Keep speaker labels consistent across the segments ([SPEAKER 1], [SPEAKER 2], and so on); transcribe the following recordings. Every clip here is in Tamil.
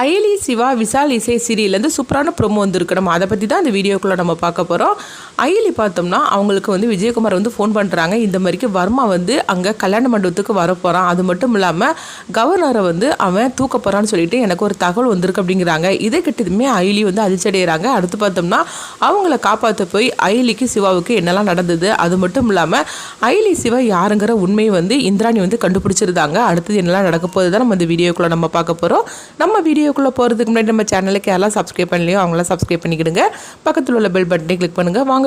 [SPEAKER 1] அயலி சிவா விசால் இசை சீரியல்லேருந்து சூப்பரான ப்ரொமோ வந்துருக்கு. நம்ம அதை பற்றி தான் இந்த வீடியோக்குள்ளே நம்ம பார்க்க போகிறோம் அயலி பார்த்தோம்னா அவங்களுக்கு வந்து விஜயகுமார் வந்து ஃபோன் பண்ணுறாங்க இந்த மாதிரிக்கு வர்மா வந்து அங்கே கல்யாண மண்டபத்துக்கு வர போகிறான் அது மட்டும் இல்லாமல் கவர்னரை வந்து அவன் தூக்க போகிறான்னு சொல்லிட்டு எனக்கு ஒரு தகவல் வந்திருக்கு அப்படிங்கிறாங்க. இதை கிட்டதுமே அயலி வந்து அதிர்ச்சடைகிறாங்க அடுத்து பார்த்தோம்னா அவங்கள காப்பாற்ற போய் அயலிக்கு சிவாவுக்கு என்னெல்லாம் நடந்தது? அது மட்டும் இல்லாமல் அயலி சிவா யாருங்கிற உண்மையை வந்து இந்திராணி வந்து கண்டுபிடிச்சிருந்தாங்க. அடுத்தது என்னெல்லாம் நடக்க போகுது தான் நம்ம இந்த வீடியோக்குள்ளே நம்ம பார்க்க போகிறோம் நம்ம வீடியோக்குள்ளே போகிறதுக்கு முன்னாடி நம்ம சேனலுக்கு யாரெல்லாம் சப்ஸ்கிரைப் பண்ணலையோ அவங்களாம் சப்ஸ்கிரைப் பண்ணிக்கிடுங்க. பக்கத்தில் உள்ள பெல் பட்டனை கிளிக் பண்ணுங்கள் வாங்க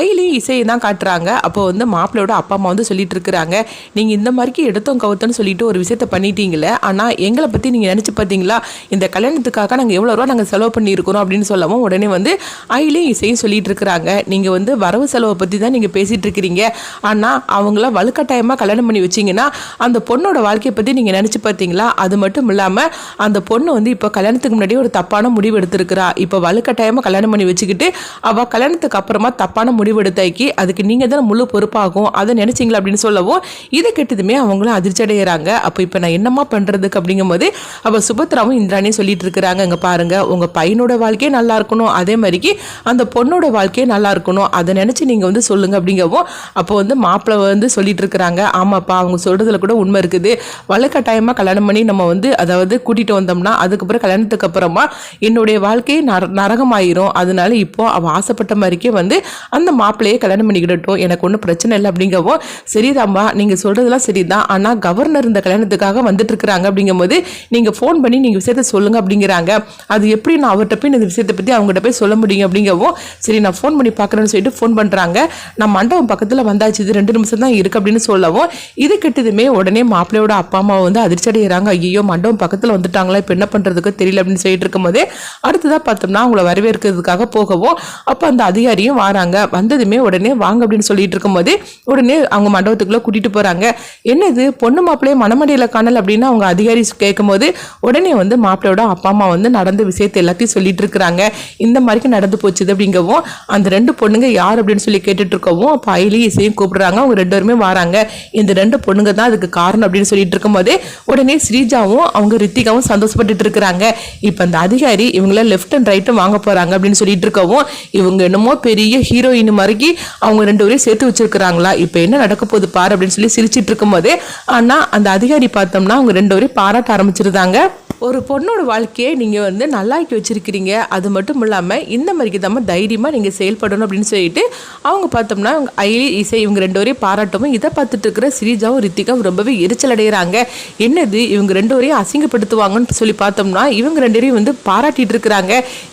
[SPEAKER 1] ஐலி இசையை தான் காட்டுறாங்க. அப்போ வந்து மாப்பிள்ளையோட அப்பா அம்மா வந்து சொல்லிட்டு இருக்கிறாங்க. நீங்கள் இந்த மாதிரிக்கு எடுத்தோம் கவுத்தோன்னு சொல்லிட்டு ஒரு விஷயத்த பண்ணிட்டீங்களே ஆனால் எங்களை பற்றி நீங்கள் நினச்சி பார்த்தீங்களா? இந்த கல்யாணத்துக்காக நாங்கள் எவ்வளோ ரூபா நாங்கள் செலவு பண்ணியிருக்கிறோம் அப்படின்னு சொல்லவும் உடனே வந்து ஐலியும் இசையும் சொல்லிட்டு இருக்கிறாங்க. நீங்கள் வந்து வரவு செலவை பற்றி தான் நீங்கள் பேசிகிட்டு இருக்கிறீங்க. ஆனால் அவங்கள வலுக்கட்டாயமாக கல்யாணம் பண்ணி வச்சிங்கன்னா அந்த பொண்ணோட வாழ்க்கையை பற்றி நீங்கள் நினச்சி பார்த்தீங்களா? அது மட்டும் இல்லாமல் அந்த பொண்ணு வந்து இப்போ கல்யாணத்துக்கு முன்னாடி ஒரு தப்பான முடிவு எடுத்திருக்கிறா. இப்போ வலுக்கட்டாயமாக கல்யாணம் பண்ணி வச்சுக்கிட்டு அவள் கல்யாணத்துக்கு அப்புறமா தப்பான முடிவு எடுத்தாக்கி அதுக்கு நீங்கள் தான் முழு பொறுப்பாகும் அதை நினச்சிங்களா அப்படின்னு சொல்லவும் இதை கெட்டதுமே அவங்களும் அதிர்ச்சி அடைகிறாங்க அப்போ இப்போ நான் என்னம்மா பண்ணுறதுக்கு அப்படிங்கும்போது அவள் சுபத்ராவும் இந்திராணியும் சொல்லிட்டு இருக்கிறாங்க. இங்கே பாருங்கள் உங்கள் பையனோட வாழ்க்கையே நல்லா இருக்கணும். அதே மாதிரிக்கு அந்த பொண்ணோட வாழ்க்கையே நல்லா இருக்கணும். அதை நினச்சி நீங்கள் வந்து சொல்லுங்க அப்படிங்கவும் அப்போ வந்து மாப்பிள்ளை வந்து சொல்லிட்டு இருக்கிறாங்க. ஆமாப்பா அவங்க சொல்கிறதுல கூட உண்மை இருக்குது. வலக்கட்டாயமாக கல்யாணம் பண்ணி நம்ம வந்து அதாவது கூட்டிகிட்டு வந்தோம்னா அதுக்கப்புறம் கல்யாணத்துக்கு அப்புறமா என்னுடைய வாழ்க்கையே நர நரகமாயிரும். அதனால இப்போ அவள் ஆசைப்பட்ட மாதிரிக்கே வந்து அந்த மாப்பிள்ளையே கல்யாணம் பண்ணிக்கிட்டோம் எனக்கு ஒன்றும் பிரச்சனை இல்லை அப்படிங்கவும் சரிதாம்மா நீங்கள் சொல்றதெல்லாம் சரிதான். ஆனால் கவர்னர் இந்த கல்யாணத்துக்காக வந்துட்டு இருக்கிறாங்க அப்படிங்கும்போது நீங்கள் ஃபோன் பண்ணி நீங்கள் விஷயத்த சொல்லுங்கள் அப்படிங்கிறாங்க. அது எப்படி நான் அவர்கிட்ட போய் இந்த விஷயத்தை பற்றி அவங்ககிட்ட போய் சொல்ல முடியும் அப்படிங்கவும் சரி நான் ஃபோன் பண்ணி பார்க்குறேன்னு சொல்லிட்டு ஃபோன் பண்ணுறாங்க நான் மண்டபம் பக்கத்தில் வந்தாச்சு. இது ரெண்டு நிமிஷம் தான் இருக்குது அப்படின்னு சொல்லவும் இது கெட்டதுமே உடனே மாப்பிள்ளையோட அப்பா அம்மா வந்து அதிர்ச்சி அடைகிறாங்க ஐயோ மண்டபம் பக்கத்தில் வந்துட்டாங்களா? இப்போ என்ன பண்ணுறதுக்கு தெரியல அப்படின்னு சொல்லிட்டு இருக்கும்போது அடுத்ததாக பார்த்தோம்னா அவங்கள வரவேற்கிறதுக்காக போகவும் அப்போ அந்த அதிகாரியும் வராங்க. வந்ததுமே உடனே வாங்க அப்படின்னு சொல்லிட்டு இருக்கும்போது உடனே அவங்க மண்டபத்துக்குள்ளே கூட்டிகிட்டு போகிறாங்க என்னது? பொண்ணு மாப்பிள்ளைய மணமடியில் காணல் அப்படின்னு அவங்க அதிகாரி கேட்கும்போது உடனே வந்து மாப்பிள்ளையோட அப்பா அம்மா வந்து நடந்த விஷயத்தை எல்லாத்தையும் சொல்லிட்டு இருக்கிறாங்க. இந்த மாதிரிக்கு நடந்து போச்சுது அப்படிங்கவும் அந்த ரெண்டு பொண்ணுங்க யார் அப்படின்னு சொல்லி கேட்டுட்டு இருக்கவும் அப்போ அயலி இசையும் கூப்பிடுறாங்க. அவங்க ரெண்டு பேருமே வராங்க. இந்த ரெண்டு பொண்ணுங்க தான் அதுக்கு காரணம் அப்படின்னு சொல்லிட்டு இருக்கும்போது உடனே ஸ்ரீஜாவும் அவங்க ரித்திகாவும் சந்தோஷப்பட்டுட்டு இருக்கிறாங்க. இப்போ அந்த அதிகாரி இவங்கள லெஃப்ட் அண்ட் ரைட்டும் வாங்க போறாங்க அப்படின்னு சொல்லிட்டு இருக்கவும் இவங்க என்னமோ பெரிய ஹீரோயின் மாதிரி அவங்க ரெண்டு பேரையும் சேர்த்து வச்சிருக்கிறாங்களா? இப்போ என்ன நடக்க போகுது பாரு அப்படின்னு சொல்லி சிரிச்சிட்டு இருக்கும்போதே ஆனால் அந்த அதிகாரி பார்த்தோம்னா அவங்க ரெண்டு பேரையும் பாராட்ட ஆரம்பிச்சிருந்தாங்க. ஒரு பொண்ணோட வாழ்க்கையை நீங்கள் வந்து நல்லாக்கி வச்சுருக்கிறீங்க. அது மட்டும் இல்லாமல் இந்த மாதிரிக்கு தான் தைரியமாக நீங்கள் செயல்படணும் அப்படின்னு சொல்லிட்டு அவங்க பார்த்தோம்னா அவங்க ஐலி இசை இவங்க ரெண்டு வரையும் பாராட்டவும் இதை பார்த்துட்டு இருக்கிற ஸ்ரீஜாவும் ரித்திகாவும் ரொம்பவே எரிச்சல் அடைகிறாங்க என்னது? இவங்க ரெண்டு வரையும் அசிங்கப்படுத்துவாங்கன்னு சொல்லி பார்த்தோம்னா இவங்க ரெண்டு பேரையும் வந்து பாராட்டிட்டு இருக்கிறாங்க.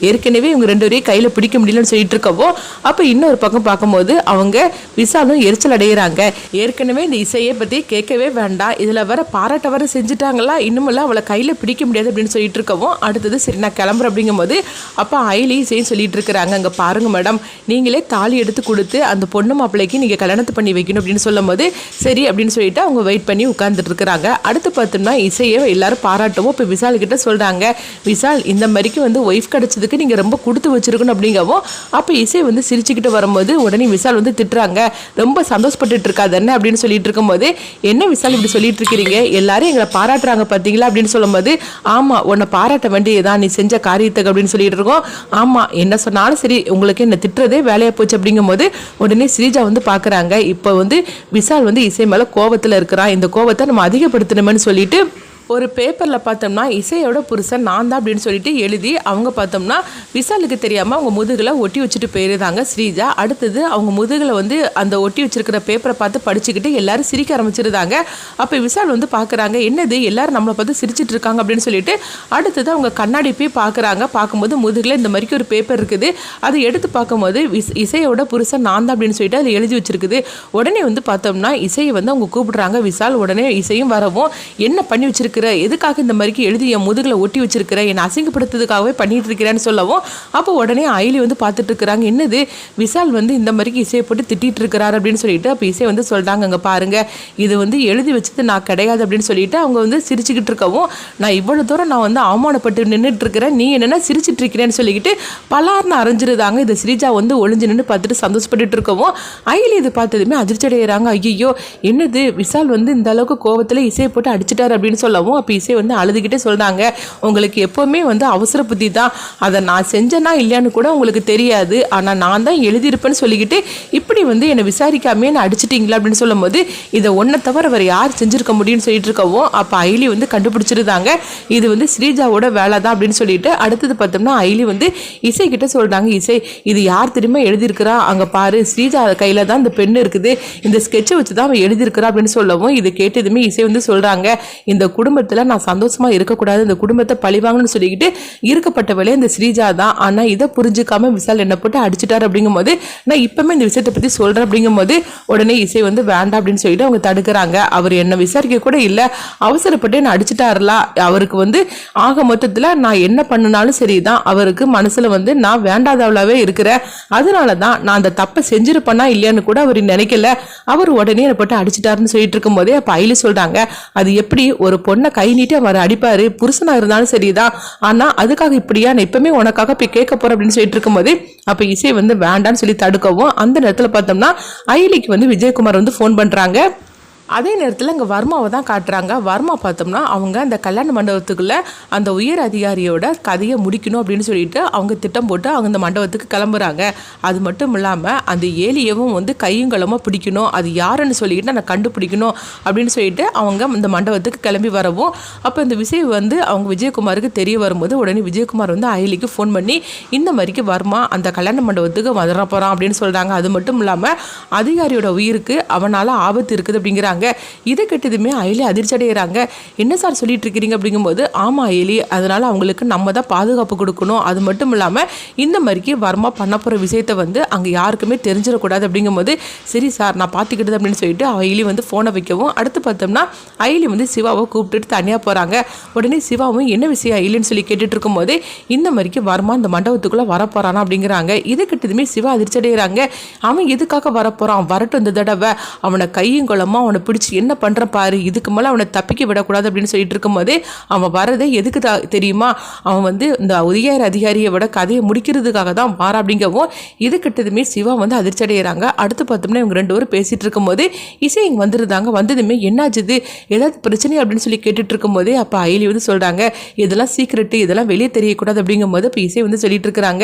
[SPEAKER 1] ஏற்கனவே இவங்க ரெண்டு பேரையும் கையில் பிடிக்க முடியலன்னு சொல்லிட்டு இருக்கவோ அப்போ இன்னொரு பக்கம் பார்க்கும்போது அவங்க விசாலும் எரிச்சல் அடைகிறாங்க ஏற்கனவே இந்த இசையை பற்றி கேட்கவே வேண்டாம். இதில் வர பாராட்ட வர செஞ்சுட்டாங்களா? இன்னுமெல்லாம் அவளை கையில் பிடிக்க முடியாது. அப்படின்னு சொல்லிட்டு இருக்கவும் அடுத்தது சரி நான் கிளம்புறேன் அப்படிங்கும்போது அப்போ அயலி இசையும் சொல்லிட்டு இருக்கிறாங்க அங்கே பாருங்க மேடம் நீங்களே தாலி எடுத்து கொடுத்து அந்த பொண்ணு மாப்பிள்ளைக்கு நீங்கள் கல்யாணத்தை பண்ணி வைக்கணும் அப்படின்னு சொல்லும் போது சரி அப்படின்னு சொல்லிட்டு அவங்க வெயிட் பண்ணி உட்கார்ந்துட்டு இருக்கிறாங்க அடுத்து பார்த்தோம்னா இசையை எல்லாரும் பாராட்டவும். இப்போ விசால் கிட்ட சொல்கிறாங்க விசால் இந்த மாதிரிக்கு வந்து ஒய்ஃப் கிடைச்சதுக்கு நீங்கள் ரொம்ப கொடுத்து வச்சிருக்கணும் அப்படிங்கவும் அப்போ இசை வந்து சிரிச்சுக்கிட்டு வரும்போது உடனே விசால் வந்து திட்டுறாங்க. ரொம்ப சந்தோஷப்பட்டுட்டு இருக்காது என்ன அப்படின்னு சொல்லிட்டு இருக்கும்போது என்ன விசால் இப்படி சொல்லிட்டு இருக்கிறீங்க எல்லாரும் எங்களை பாராட்டுறாங்க பார்த்தீங்களா அப்படின்னு சொல்லும்போது ஆமாம் உன்னை பாராட்ட வேண்டியதுதான் நீ செஞ்ச காரியத்துக்கு அப்படின்னு சொல்லிட்டு இருக்கோம். ஆமாம் என்ன சொன்னாலும் சரி உங்களுக்கு என்ன திட்டுறதே வேலையாக போச்சு அப்படிங்கும்போது உடனே ஸ்ரீஜா வந்து பார்க்குறாங்க இப்போ வந்து விசால் வந்து இசை மேலே கோவத்தில் இருக்கிறான். இந்த கோவத்தை நம்ம அதிகப்படுத்தணுமேனு சொல்லிட்டு ஒரு பேப்பரில் பார்த்தோம்னா இசையோட புருஷன் நான் தான் அப்படின்னு சொல்லிட்டு எழுதி அவங்க பார்த்தோம்னா விசாலுக்கு தெரியாமல் அவங்க முதுகில் ஒட்டி வச்சுட்டு போயிருந்தாங்க ஸ்ரீஜா. அடுத்தது அவங்க முதுகில் வந்து அந்த ஒட்டி வச்சிருக்கிற பேப்பரை பார்த்து படிச்சுக்கிட்டு எல்லாரும் சிரிக்க ஆரம்பிச்சிருந்தாங்க. அப்போ விசால் வந்து பார்க்குறாங்க என்னது? எல்லாரும் நம்மளை பார்த்து சிரிச்சிட்டு இருக்காங்க அப்படின்னு சொல்லிட்டு அடுத்தது அவங்க கண்ணாடி போய் பார்க்குறாங்க. பார்க்கும்போது முதுகில் இந்த மாதிரிக்கு ஒரு பேப்பர் இருக்குது. அதை எடுத்து பார்க்கும்போது விஸ் இசையோட புருஷன் நான் தான் அப்படின்னு சொல்லிட்டு அதை எழுதி வச்சிருக்குது. உடனே வந்து பார்த்தோம்னா இசையை வந்து அவங்க கூப்பிடுறாங்க. விசால் உடனே இசையும் வரவும் என்ன பண்ணி வச்சிருக்கிற எதுக்காக இந்த மாதிரிக்கு எழுதி என் முதுகில் ஒட்டி வச்சிருக்கிற என்னை அசிங்கப்படுத்துறதுக்காகவே பண்ணிட்டு இருக்கிறேன்னு சொல்லவும் அப்போ உடனே அயலி வந்து பார்த்துட்டு இருக்கிறாங்க என்னது? விசால் வந்து இந்த மாதிரிக்கு இசையை போட்டு திட்டிட்டு இருக்கிறாரு அப்படின்னு சொல்லிட்டு அப்போ இசை வந்து சொல்கிறாங்க அங்கே பாருங்க இது வந்து எழுதி வச்சது நான் கிடையாது அப்படின்னு சொல்லிட்டு அவங்க வந்து சிரிச்சுக்கிட்டு இருக்கவும் நான் இவ்வளோ தூரம் நான் வந்து அவமானப்பட்டு நின்றுட்டு இருக்கிறேன் நீ என்னென்னா சிரிச்சிட்டு இருக்கிறேன்னு சொல்லிக்கிட்டு பலார்னு அரைஞ்சிருந்தாங்க இந்த சிரிஜா வந்து ஒளிஞ்சு நின்று பார்த்துட்டு சந்தோஷப்பட்டுட்டு இருக்கவும் அயலி இது பார்த்ததுமே அதிர்ச்சி அடைகிறாங்க ஐயோ என்னது? விசால் வந்து இந்த அளவுக்கு கோவத்தில் இசையை போட்டு அடிச்சிட்டாரு அப்படின்னு சொல்லவும் சொல்லவும் அப்போ இசை வந்து அழுதுகிட்டே சொல்கிறாங்க உங்களுக்கு எப்போவுமே வந்து அவசர புத்தி தான். அதை நான் செஞ்சேனா இல்லையான்னு கூட உங்களுக்கு தெரியாது. ஆனால் நான் தான் எழுதியிருப்பேன்னு சொல்லிக்கிட்டு இப்படி வந்து என்னை விசாரிக்காமே நான் அடிச்சிட்டிங்களா அப்படின்னு சொல்லும்போது இதை ஒன்றை தவிர வேறு யார் செஞ்சுருக்க முடியும்னு சொல்லிட்டு இருக்கவும் அப்போ ஐலி வந்து கண்டுபிடிச்சிருந்தாங்க. இது வந்து ஸ்ரீஜாவோட வேலை தான் அப்படின்னு சொல்லிட்டு அடுத்தது பார்த்தோம்னா ஐலி வந்து இசை கிட்ட சொல்கிறாங்க இசை இது யார் திரும்ப எழுதியிருக்கிறா? அங்கே பாரு ஸ்ரீஜா கையில் தான் இந்த பெண் இருக்குது. இந்த ஸ்கெட்சை வச்சு தான் அவன் எழுதியிருக்கிறா அப்படின்னு சொல்லவும் இது கேட்டதுமே இசை வந்து சொல்கிறாங்க இந்த குடும்பத்தில் நான் சந்தோஷமாக இருக்கக்கூடாது இந்த குடும்பத்தை பழிவாங்கன்னு சொல்லிக்கிட்டு இருக்கப்பட்ட வேலையை இந்த ஸ்ரீஜா தான். ஆனால் இதை புரிஞ்சுக்காம விசால் என்ன போட்டு அடிச்சிட்டாரு அப்படிங்கும்போது நான் இப்பவுமே இந்த விஷயத்தை பற்றி சொல்கிறேன் அப்படிங்கும்போது உடனே இசை வந்து வேண்டாம் அப்படின்னு சொல்லிட்டு அவங்க தடுக்கிறாங்க. அவர் என்ன விசாரிக்க கூட இல்லை. அவசரப்பட்டு என்னை அடிச்சிட்டாருலா? அவருக்கு வந்து ஆக மொத்தத்தில் நான் என்ன பண்ணினாலும் சரிதான். அவருக்கு மனசில் வந்து நான் வேண்டாதவளாவே இருக்கிறேன். அதனால தான் நான் அந்த தப்பை செஞ்சிருப்பேனா இல்லையான்னு கூட அவர் நினைக்கல. அவர் உடனே என்னை போட்டு அடிச்சிட்டாருன்னு சொல்லிட்டு இருக்கும்போதே அப்போ ஐலி சொல்கிறாங்க அது எப்படி ஒரு பொண்ணு கை நீட்டி அவர் அடிப்பாரு. புருஷனா இருந்தாலும் சரிதான். ஆனா அதுக்காக இப்படியா? நான் இப்பவுமே உனக்காக போய் கேட்க போறேன் அப்படின்னு சொல்லிட்டு இருக்கும்போது அப்ப இசை வந்து வேண்டாம்னு சொல்லி தடுக்கவும் அந்த நேரத்துல பார்த்தோம்னா ஐலிக்கு வந்து விஜயகுமார் வந்து ஃபோன் பண்றாங்க. அதே நேரத்தில் இங்கே வர்மாவை தான் காட்டுறாங்க. வர்மா பார்த்தோம்னா அவங்க அந்த கல்யாண மண்டபத்துக்குள்ளே அந்த உயர் அதிகாரியோட கதையை முடிக்கணும் அப்படின்னு சொல்லிட்டு அவங்க திட்டம் போட்டு அவங்க அந்த மண்டபத்துக்கு கிளம்புறாங்க. அது மட்டும் இல்லாமல் அந்த ஏலியவும் வந்து கையுங்களமாக பிடிக்கணும். அது யாருன்னு சொல்லிக்கிட்டு நான் கண்டுபிடிக்கணும் அப்படின்னு சொல்லிட்டு அவங்க இந்த மண்டபத்துக்கு கிளம்பி வரவும் அப்போ இந்த விஷயம் வந்து அவங்க விஜயகுமாருக்கு தெரிய வரும்போது உடனே விஜயகுமார் வந்து அயலிக்கு ஃபோன் பண்ணி இந்த மாதிரிக்கு வர்மா அந்த கல்யாண மண்டபத்துக்கு வர போகிறான் அப்படின்னு சொல்கிறாங்க அது மட்டும் இல்லாமல் அதிகாரியோட உயிருக்கு அவனால் ஆபத்து இருக்குது அப்படிங்கிறாங்க. இதை கெட்டதுமே அயலி அதிர்ச்சி அடைகிறாங்க என்ன சார் சொல்லிட்டு இருக்கிறீங்க அப்படிங்கும்போது ஆமாம் அயலி அதனால் அவங்களுக்கு நம்ம தான் பாதுகாப்பு கொடுக்கணும். அது மட்டும் இல்லாமல் இந்த மாதிரிக்கு வர்மா பண்ண போகிற விஷயத்தை வந்து அங்கே யாருக்குமே தெரிஞ்சிடக்கூடாது அப்படிங்கும்போது சரி சார் நான் பார்த்துக்கிட்டது அப்படின்னு சொல்லிட்டு அயலி வந்து ஃபோனை வைக்கவும் அடுத்து பார்த்தோம்னா அயலி வந்து சிவாவை கூப்பிட்டுட்டு தனியாக போகிறாங்க உடனே சிவாவும் என்ன விஷயம் அயலின்னு சொல்லி கேட்டுட்டு இருக்கும்போது இந்த மாதிரிக்கு வர்மா இந்த மண்டபத்துக்குள்ளே வரப்போறானா? அப்படிங்கிறாங்க. இதை கிட்டதுமே சிவா அதிர்ச்சி அடைகிறாங்க அவன் எதுக்காக வரப்போகிறான் வரட்டும் இந்த தடவை. அவனை கையும் குளமாக அவனை பிடிச்சி என்ன பண்ணுற பாரு இதுக்கு மேலே அவனை தப்பிக்க விடக்கூடாது அப்படின்னு சொல்லிட்டு இருக்கும்போது அவன் வரதே எதுக்கு தெரியுமா? அவன் வந்து இந்த உதயார் அதிகாரியை விட கதையை முடிக்கிறதுக்காக தான் வாரா அப்படிங்கவும் இது கிட்டதுமே சிவா வந்து அதிர்ச்சி அடைகிறாங்க அடுத்து பார்த்தோம்னா இவங்க ரெண்டு பேரும் பேசிகிட்டு இருக்கும்போது இசை இங்கே வந்துருந்தாங்க வந்ததுமே என்னாச்சுது ஏதாவது பிரச்சனை அப்படின்னு சொல்லி கேட்டுட்டு இருக்கும்போதே அப்போ அயலி வந்து சொல்கிறாங்க இதெல்லாம் சீக்ரெட்டு இதெல்லாம் வெளியே தெரியக்கூடாது அப்படிங்கும்போது இப்போ இசை வந்து சொல்லிட்டு இருக்கிறாங்க.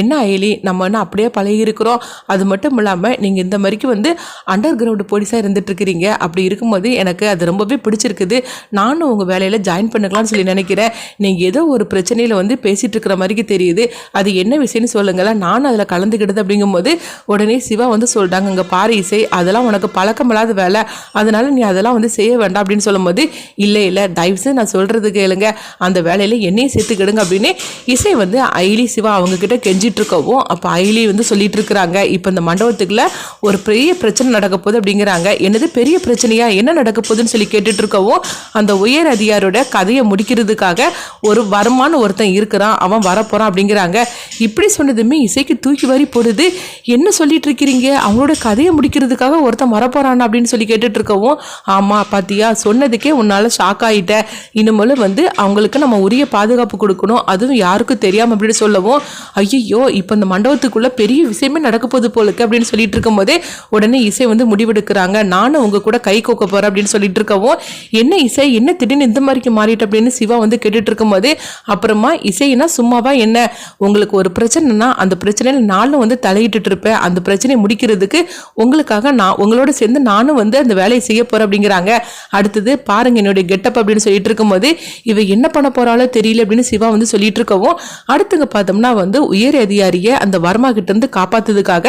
[SPEAKER 1] என்ன அயலி நம்ம என்ன அப்படியே பழகி இருக்கிறோம் அது மட்டும் இல்லாமல் நீங்கள் இந்த மாதிரிக்கு வந்து அண்டர் கிரவுண்டு போலீஸாக இருந்துட்டு இருக்கிறீங்க. அப்படி இருக்கும்போது எனக்கு அது ரொம்பவே பிடிச்சிருக்குது. நானும் உங்கள் வேலையில் ஜாயின் பண்ணிக்கலாம்னு சொல்லி நினைக்கிறேன். நீங்கள் ஏதோ ஒரு பிரச்சனையில் வந்து பேசிகிட்டு இருக்கிற மாதிரி தெரியுது. அது என்ன விஷயம்னு சொல்லுங்களேன். நானும் அதில் கலந்துக்கிட்டது அப்படிங்கும்போது உடனே சிவா வந்து சொல்கிறாங்க இங்கே பாரு இசை அதெல்லாம் உனக்கு பழக்கமில்லாத வேலை. அதனால் நீ அதெல்லாம் வந்து செய்ய வேண்டாம். அப்படின்னு சொல்லும்போது இல்லை இல்லை. தயவுசு நான் சொல்கிறது கேளுங்க. அந்த வேலையில் என்னையும் சேர்த்துக்கிடுங்க. அப்படின்னு இசை வந்து ஐலி சிவா அவங்க கிட்ட கெஞ்சிட்டு இருக்கவும் அப்போ ஐலி வந்து சொல்லிட்டு இருக்கிறாங்க. இப்போ இந்த மண்டபத்துக்குள்ள ஒரு பெரிய பிரச்சனை நடக்க போகுது அப்படிங்கிறாங்க. என்னது பெரிய பிரச்சனையா? என்ன நடக்க போகுதுன்னு சொல்லி கேட்டுட்டு இருக்கவும் அந்த உயர் அதிகாரோட கதையை முடிக்கிறதுக்காக ஒரு வரமான ஒருத்தன் இருக்கிறான். அவன் வரப்போறான் அப்படிங்கிறாங்க. இப்படி சொன்னதுமே இசைக்கு தூக்கி வாரி போடுது. என்ன சொல்லிட்டு இருக்கிறீங்க அவங்களோட கதையை முடிக்கிறதுக்காக ஒருத்தன் வரப்போறான் அப்படின்னு சொல்லி கேட்டுட்டு இருக்கவும் ஆமா பாத்தியா? சொன்னதுக்கே உன்னால ஷாக் ஆகிட்ட இனிமேல் வந்து அவங்களுக்கு நம்ம உரிய பாதுகாப்பு கொடுக்கணும். அதுவும் யாருக்கும் தெரியாம அப்படின்னு சொல்லவும் ஐயோ இப்போ இந்த மண்டபத்துக்குள்ள பெரிய விஷயமே நடக்க போகுது போலுக்கு அப்படின்னு சொல்லிட்டு இருக்கும்போதே உடனே இசை வந்து முடிவெடுக்கிறாங்க. நானும் உங்க கூட கை கோக்க போறேன் அப்படின்னு சொல்லிட்டு இருக்கவும் என்ன இசை? என்ன திடீர்னு இந்த மாதிரிக்கு மாறிட்டு? அப்படின்னு சிவா வந்து கேட்டுட்டு இருக்கும்போது அப்புறமா இசைனா சும்மாவா என்ன? உங்களுக்கு ஒரு பிரச்சனைனா அந்த பிரச்சனையில் நானும் வந்து தலையிட்டு இருப்பேன். அந்த பிரச்சனையை முடிக்கிறதுக்கு உங்களுக்காக நான் உங்களோட சேர்ந்து நானும் வந்து அந்த வேலையை செய்ய போறேன் அப்படிங்கிறாங்க. அடுத்தது பாருங்க என்னுடைய கெட்டப் அப்படின்னு சொல்லிட்டு இருக்கும்போது இவ என்ன பண்ண போறாளோ தெரியல அப்படின்னு சிவா வந்து சொல்லிட்டு இருக்கவும் அடுத்துங்க பார்த்தோம்னா வந்து உயர் அதிகாரியை அந்த வர்மா கிட்ட இருந்து காப்பாத்துறதுக்காக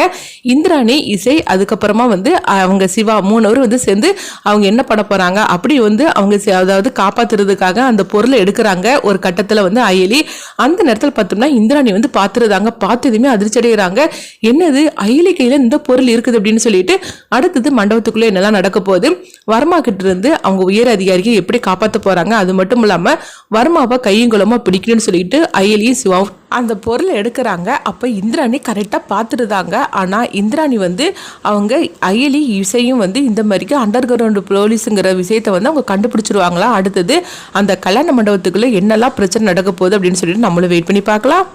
[SPEAKER 1] இந்திராணி இசை அதுக்கப்புறமா வந்து அவங்க சிவா மூணவர் வந்து சேர்ந்து வந்து அவங்க என்ன பண்ண போறாங்க? அப்படி வந்து அவங்க அதாவது காப்பாத்துறதுக்காக அந்த பொருளை எடுக்கிறாங்க ஒரு கட்டத்துல வந்து அயலி. அந்த நேரத்தில் பார்த்தோம்னா இந்திராணி வந்து பார்த்துருதாங்க பார்த்ததுமே அதிர்ச்சி அடைகிறாங்க என்னது? அயலி கையில இந்த பொருள் இருக்குது அப்படின்னு சொல்லிட்டு அடுத்தது மண்டபத்துக்குள்ளே என்னெல்லாம் நடக்க போகுது? வர்மா கிட்ட இருந்து அவங்க உயர் அதிகாரியை எப்படி காப்பாற்ற போறாங்க? அது மட்டும் இல்லாம வர்மாவை கையும் குளமா பிடிக்கணும்னு சொல்லிட்டு அயலியும் சிவாவும் அந்த பொருளை எடுக்கிறாங்க. அப்போ இந்திராணி கரெக்டாக பார்த்துருதாங்க ஆனால் இந்திராணி வந்து அவங்க அயலி இசையும் வந்து இந்த மாதிரிக்கு அண்டர் கிரவுண்டு போலீஸுங்கிற விஷயத்தை வந்து அவங்க கண்டுபிடிச்சிருவாங்களா? அடுத்தது அந்த கல்யாண மண்டபத்துக்குள்ளே என்னெல்லாம் பிரச்சனை நடக்க போகுது அப்படின்னு சொல்லிட்டு நம்மளும் வெயிட் பண்ணி பார்க்கலாம்.